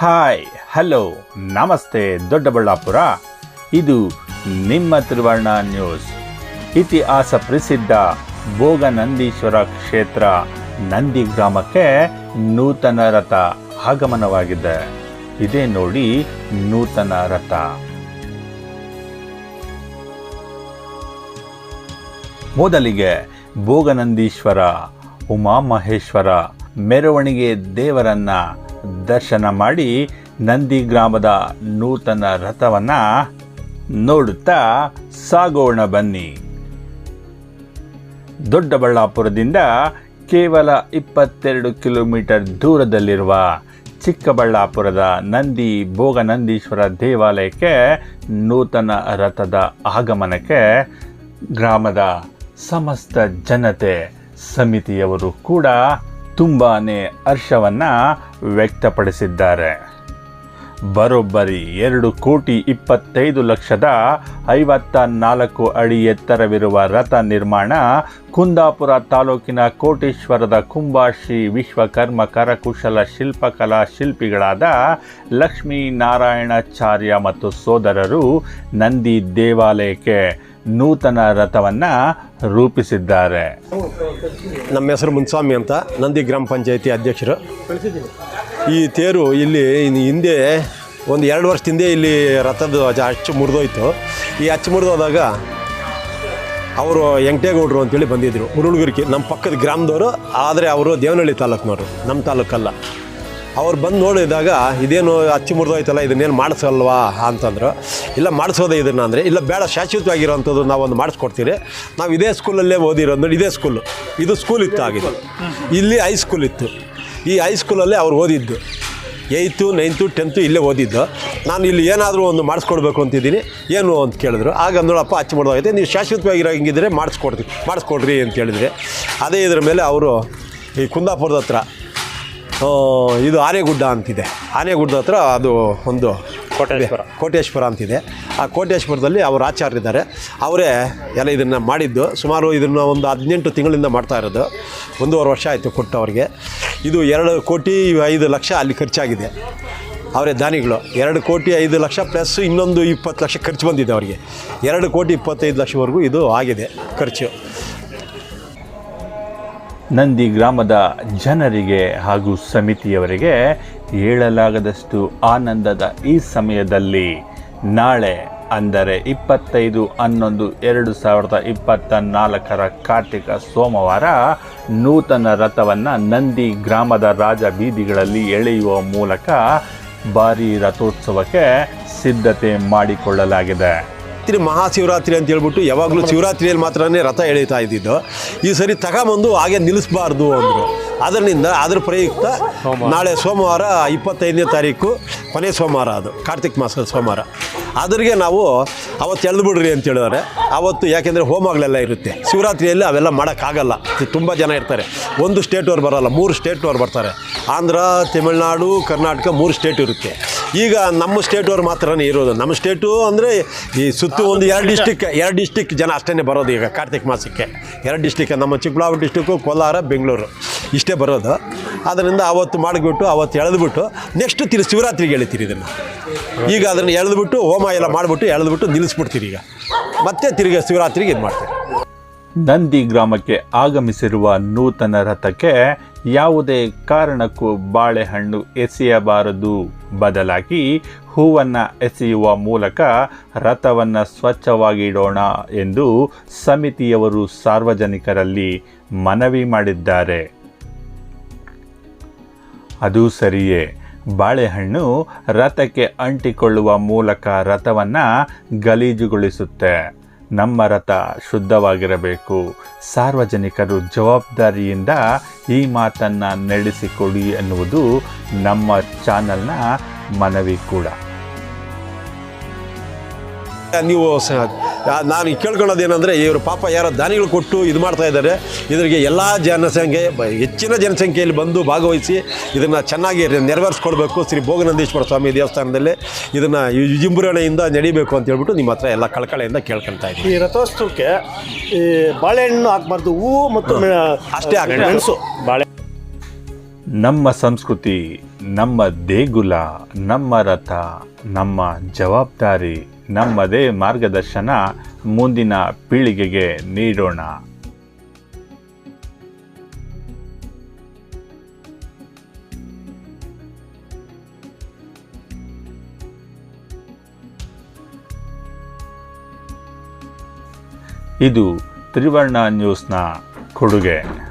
Hi, hello, ನಮಸ್ತೆ, ದೊಡ್ಡಬಳ್ಳಾಪುರ. ಇದು ನಿಮ್ಮ ತ್ರಿವರ್ಣ ನ್ಯೂಸ್. ಇತಿಹಾಸ ಪ್ರಸಿದ್ಧ ಭೋಗನಂದೀಶ್ವರ ಕ್ಷೇತ್ರ ನಂದಿ ಗ್ರಾಮಕ್ಕೆ ನೂತನ ರಥ ಆಗಮನವಾಗಿದೆ. ಇದೇ ನೋಡಿ ನೂತನ ರಥ. ಮೊದಲಿಗೆ ಭೋಗನಂದೀಶ್ವರ, ಉಮಾಮಹೇಶ್ವರ ಮೆರವಣಿಗೆ ದೇವರನ್ನ ದರ್ಶನ ಮಾಡಿ ನಂದಿ ಗ್ರಾಮದ ನೂತನ ರಥವನ್ನ ನೋಡುತ್ತಾ ಸಾಗೋಣ ಬನ್ನಿ. ದೊಡ್ಡಬಳ್ಳಾಪುರದಿಂದ ಕೇವಲ ಇಪ್ಪತ್ತೆರಡು ಕಿಲೋಮೀಟರ್ ದೂರದಲ್ಲಿರುವ ಚಿಕ್ಕಬಳ್ಳಾಪುರದ ನಂದಿ ಭೋಗನಂದೀಶ್ವರ ದೇವಾಲಯಕ್ಕೆ ನೂತನ ರಥದ ಆಗಮನಕ್ಕೆ ಗ್ರಾಮದ ಸಮಸ್ತ ಜನತೆ ಸಮಿತಿಯವರು ಕೂಡ ತುಂಬಾನೇ ಹರ್ಷವನ್ನು ವ್ಯಕ್ತಪಡಿಸಿದ್ದಾರೆ. ಬರೋಬ್ಬರಿ ಎರಡು ಕೋಟಿ ಇಪ್ಪತ್ತೈದು ಲಕ್ಷದ ಐವತ್ತ ನಾಲ್ಕು ಅಡಿ ಎತ್ತರವಿರುವ ರಥ ನಿರ್ಮಾಣ ಕುಂದಾಪುರ ತಾಲೂಕಿನ ಕೋಟೇಶ್ವರದ ಕುಂಬಾಶ್ರೀ ವಿಶ್ವಕರ್ಮ ಕರಕುಶಲ ಶಿಲ್ಪಕಲಾ ಶಿಲ್ಪಿಗಳಾದ ಲಕ್ಷ್ಮೀ ನಾರಾಯಣಾಚಾರ್ಯ ಮತ್ತು ಸೋದರರು ನಂದಿ ದೇವಾಲಯಕ್ಕೆ ನೂತನ ರಥವನ್ನ ರೂಪಿಸಿದ್ದಾರೆ. ನಮ್ಮ ಹೆಸರು ಮುನ್ಸ್ವಾಮಿ ಅಂತ, ನಂದಿ ಗ್ರಾಮ ಪಂಚಾಯತಿ ಅಧ್ಯಕ್ಷರು. ಈ ತೇರು ಇಲ್ಲಿ ಹಿಂದೆ ಒಂದು ಎರಡು ವರ್ಷ ಹಿಂದೆ ಇಲ್ಲಿ ರಥದ ಅಚ್ಚು ಮುರಿದೋಯ್ತು. ಈ ಅಚ್ಚು ಮುರಿದೋದಾಗ ಅವರು ಎಂಟೇಗೌಡರು ಅಂತೇಳಿ ಬಂದಿದ್ದರು ಮುರುಳುಗುರಿಕೆ, ನಮ್ಮ ಪಕ್ಕದ ಗ್ರಾಮದವರು, ಆದರೆ ಅವರು ದೇವನಹಳ್ಳಿ ತಾಲೂಕಿನವರು, ನಮ್ಮ ತಾಲೂಕಲ್ಲ. ಅವ್ರು ಬಂದು ನೋಡಿದಾಗ ಇದೇನು ಅಚ್ಚು ಮುರಿದೋಯ್ತಲ್ಲ, ಇದನ್ನೇನು ಮಾಡಿಸಲ್ವಾ? ಅಂತಂದ್ರು. ಇಲ್ಲ, ಮಾಡಿಸೋದೆ ಇದನ್ನು ಅಂದರೆ, ಇಲ್ಲ, ಬೇಡ ಶಾಶ್ವತವಾಗಿರೋವಂಥದ್ದು ನಾವೊಂದು ಮಾಡಿಸ್ಕೊಡ್ತೀರಿ. ನಾವು ಇದೇ ಸ್ಕೂಲಲ್ಲೇ ಓದಿರೋದು ಇದೇ ಸ್ಕೂಲು. ಇದು ಸ್ಕೂಲ್ ಇತ್ತು ಆಗಿದೆ ಇಲ್ಲಿ ಹೈಸ್ಕೂಲ್ ಇತ್ತು. ಈ ಹೈಸ್ಕೂಲಲ್ಲೇ ಅವ್ರು ಓದಿದ್ದು. ಏಯ್ತು, ನೈನ್ತು, ಟೆಂತು ಇಲ್ಲೇ ಓದಿದ್ದು. ನಾನು ಇಲ್ಲಿ ಏನಾದರೂ ಒಂದು ಮಾಡಿಸ್ಕೊಡ್ಬೇಕು ಅಂತಿದ್ದೀನಿ. ಏನು ಅಂತ ಕೇಳಿದ್ರು. ಆಗ ನೋಡಪ್ಪ ಅಚ್ಚು ಮಾಡೋದಾಗೈತೆ ನೀವು ಶಾಶ್ವತವಾಗಿರೋ ಹಿಂಗಿದ್ರೆ ಮಾಡಿಸ್ಕೊಡ್ತೀವಿ ಮಾಡಿಸ್ಕೊಡ್ರಿ ಅಂತ ಹೇಳಿದ್ರೆ. ಅದೇ ಇದ್ರ ಮೇಲೆ ಅವರು ಈ ಕುಂದಾಪುರದ ಹತ್ರ ಇದು ಆನೆಗುಡ್ಡ ಅಂತಿದೆ. ಆನೆಗುಡ್ಡ ಹತ್ರ ಅದು ಒಂದು ಕೋಟೇಶ್ವರ. ಕೋಟೇಶ್ವರ ಅಂತಿದೆ. ಆ ಕೋಟೇಶ್ವರದಲ್ಲಿ ಅವರು ಆಚಾರ್ಯರಿದ್ದಾರೆ. ಅವರೇ ಎಲ್ಲ ಇದನ್ನು ಮಾಡಿದ್ದು. ಸುಮಾರು ಇದನ್ನು ಒಂದು ಹದಿನೆಂಟು ತಿಂಗಳಿಂದ ಮಾಡ್ತಾ ಇರೋದು. ಒಂದೂವರೆ ವರ್ಷ ಆಯಿತು ಕೊಟ್ಟು ಅವ್ರಿಗೆ. ಇದು ಎರಡು ಕೋಟಿ ಐದು ಲಕ್ಷ ಅಲ್ಲಿ ಖರ್ಚಾಗಿದೆ. ಅವರೇ ದಾನಿಗಳು. ಎರಡು ಕೋಟಿ ಐದು ಲಕ್ಷ ಪ್ಲಸ್ ಇನ್ನೊಂದು ಇಪ್ಪತ್ತು ಲಕ್ಷ ಖರ್ಚು ಬಂದಿದೆ ಅವರಿಗೆ. ಎರಡು ಕೋಟಿ ಇಪ್ಪತ್ತೈದು ಲಕ್ಷವರೆಗೂ ಇದು ಆಗಿದೆ ಖರ್ಚು. ನಂದಿ ಗ್ರಾಮದ ಜನರಿಗೆ ಹಾಗೂ ಸಮಿತಿಯವರಿಗೆ ಹೇಳಲಾಗದಷ್ಟು ಆನಂದದ ಈ ಸಮಯದಲ್ಲಿ ನಾಳೆ ಅಂದರೆ ಇಪ್ಪತ್ತೈದು ಹನ್ನೊಂದು ಎರಡು ಸಾವಿರದ ಇಪ್ಪತ್ತ ನಾಲ್ಕರ ಕಾರ್ತಿಕ ಸೋಮವಾರ ನೂತನ ರಥವನ್ನು ನಂದಿ ಗ್ರಾಮದ ರಾಜ ಬೀದಿಗಳಲ್ಲಿ ಎಳೆಯುವ ಮೂಲಕ ಭಾರೀ ರಥೋತ್ಸವಕ್ಕೆ ಸಿದ್ಧತೆ ಮಾಡಿಕೊಳ್ಳಲಾಗಿದೆ. ಶಿವರಾತ್ರಿ ಮಹಾಶಿವರಾತ್ರಿ ಅಂತ ಹೇಳ್ಬಿಟ್ಟು ಯಾವಾಗಲೂ ಶಿವರಾತ್ರಿಯಲ್ಲಿ ಮಾತ್ರನೇ ರಥ ಎಳೀತಾ ಇದ್ದಿದ್ದು. ಈ ಸರಿ ತಗೊಂಬಂದು ಹಾಗೆ ನಿಲ್ಲಿಸಬಾರ್ದು ಅಂದರು. ಅದರಿಂದ ಅದ್ರ ಪ್ರಯುಕ್ತ ನಾಳೆ ಸೋಮವಾರ ಇಪ್ಪತ್ತೈದನೇ ತಾರೀಕು ಕೊನೆ ಸೋಮವಾರ ಅದು ಕಾರ್ತಿಕ್ ಮಾಸದ ಸೋಮವಾರ. ಅದ್ರಿಗೆ ನಾವು ಅವತ್ತು ಎಳೆದು ಬಿಡ್ರಿ ಅಂತ ಹೇಳಿದ್ರೆ. ಅವತ್ತು ಯಾಕೆಂದರೆ ಹೋಮಗಳೆಲ್ಲ ಇರುತ್ತೆ. ಶಿವರಾತ್ರಿಯಲ್ಲಿ ಅವೆಲ್ಲ ಮಾಡೋಕ್ಕಾಗಲ್ಲ. ತುಂಬ ಜನ ಇರ್ತಾರೆ. ಒಂದು ಸ್ಟೇಟವ್ರು ಬರೋಲ್ಲ ಮೂರು ಸ್ಟೇಟ್ನವ್ರು ಬರ್ತಾರೆ. ಆಂಧ್ರ ತಮಿಳ್ನಾಡು ಕರ್ನಾಟಕ ಮೂರು ಸ್ಟೇಟ್ ಇರುತ್ತೆ. ಈಗ ನಮ್ಮ ಸ್ಟೇಟವ್ರು ಮಾತ್ರನೇ ಇರೋದು. ನಮ್ಮ ಸ್ಟೇಟು ಅಂದರೆ ಈ ಸುತ್ತು ಒಂದು ಎರಡು ಡಿಸ್ಟಿಕ್ ಎರಡು ಡಿಸ್ಟಿಕ್ ಜನ ಅಷ್ಟೇ ಬರೋದು ಈಗ ಕಾರ್ತಿಕ್ ಮಾಸಕ್ಕೆ. ಎರಡು ಡಿಸ್ಟಿಕ್ ನಮ್ಮ ಚಿಕ್ಕಬಳ್ಳಾಪುರ ಡಿಸ್ಟಿಕ್ಕು ಕೋಲಾರ, ಬೆಂಗಳೂರು ಇಷ್ಟೇ ಬರೋದು. ಅದರಿಂದ ಅವತ್ತು ಮಾಡಿಬಿಟ್ಟು, ಅವತ್ತು ಎಳೆದ್ಬಿಟ್ಟು ನೆಕ್ಸ್ಟ್ ತಿರು ಶಿವರಾತ್ರಿಗೆ ಎಳಿತೀರಿ ಇದನ್ನು. ಈಗ ಅದನ್ನು ಎಳೆದ್ಬಿಟ್ಟು, ಹೋಮ ಎಲ್ಲ ಮಾಡಿಬಿಟ್ಟು, ಎಳೆದ್ಬಿಟ್ಟು ನಿಲ್ಲಿಸ್ಬಿಡ್ತೀರಿ ಈಗ. ಮತ್ತೆ ತಿರುಗಿ ಶಿವರಾತ್ರಿಗೆ ಇದು ಮಾಡ್ತೀವಿ ನಂದಿ ಗ್ರಾಮಕ್ಕೆ ಆಗಮಿಸಿರುವ ನೂತನ ರಥಕ್ಕೆ ಯಾವುದೇ ಕಾರಣಕ್ಕೂ ಬಾಳೆಹಣ್ಣು ಎಸೆಯಬಾರದು. ಬದಲಾಗಿ ಹೂವನ್ನು ಎಸೆಯುವ ಮೂಲಕ ರಥವನ್ನ ಸ್ವಚ್ಛವಾಗಿಡೋಣ ಎಂದು ಸಮಿತಿಯವರು ಸಾರ್ವಜನಿಕರಲ್ಲಿ ಮನವಿ ಮಾಡಿದ್ದಾರೆ. ಅದು ಸರಿಯೇ. ಬಾಳೆಹಣ್ಣು ರಥಕ್ಕೆ ಅಂಟಿಕೊಳ್ಳುವ ಮೂಲಕ ರಥವನ್ನು ಗಲೀಜುಗೊಳಿಸುತ್ತೆ. ನಮ್ಮ ರಥ ಶುದ್ಧವಾಗಿರಬೇಕು. ಸಾರ್ವಜನಿಕರು ಜವಾಬ್ದಾರಿಯಿಂದ ಈ ಮಾತನ್ನು ನಡೆಸಿಕೊಡಿ ಎನ್ನುವುದು ನಮ್ಮ ಚಾನಲ್ನ ಮನವಿ ಕೂಡ. ನೀವು ನಾನು ಕೇಳ್ಕೊಳ್ಳೋದೇನೆಂದರೆ ಇವರು ಪಾಪ ಯಾರೋ ದಾನಿಗಳು ಕೊಟ್ಟು ಇದು ಮಾಡ್ತಾ ಇದ್ದಾರೆ. ಇದರಿಗೆ ಎಲ್ಲ ಜನಸಂಖ್ಯೆ ಬ- ಹೆಚ್ಚಿನ ಜನಸಂಖ್ಯೆಯಲ್ಲಿ ಬಂದು ಭಾಗವಹಿಸಿ ಇದನ್ನು ಚೆನ್ನಾಗಿ ನೆರವೇರಿಸ್ಕೊಳ್ಬೇಕು ಶ್ರೀ ಭೋಗನಂದೀಶ್ವರ ಸ್ವಾಮಿ ದೇವಸ್ಥಾನದಲ್ಲಿ ಇದನ್ನು ವಿಜೃಂಭಣೆಯಿಂದ ನಡಿಬೇಕು ಅಂತ ಹೇಳ್ಬಿಟ್ಟು ನಿಮ್ಮ ಹತ್ರ ಎಲ್ಲ ಕಳಕಳೆಯಿಂದ ಕೇಳ್ಕೊಳ್ತಾ ಇದ್ದೀನಿ. ಈ ರಥೋತ್ಸವಕ್ಕೆ ಈ ಬಾಳೆಹಣ್ಣು ಹಾಕ್ಬಾರ್ದು ಹೂವು ಮತ್ತು ಅಷ್ಟೇ ಹಾಕಿ ಮೆಣಸು. ಬಾಳೆ ನಮ್ಮ ಸಂಸ್ಕೃತಿ, ನಮ್ಮ ದೇಗುಲ, ನಮ್ಮ ರಥ, ನಮ್ಮ ಜವಾಬ್ದಾರಿ, ನಮ್ಮದೇ ಮಾರ್ಗದರ್ಶನ ಮುಂದಿನ ಪೀಳಿಗೆಗೆ ನೀಡೋಣ. ಇದು ತ್ರಿವರ್ಣ ನ್ಯೂಸ್ನ ಕೊಡುಗೆ.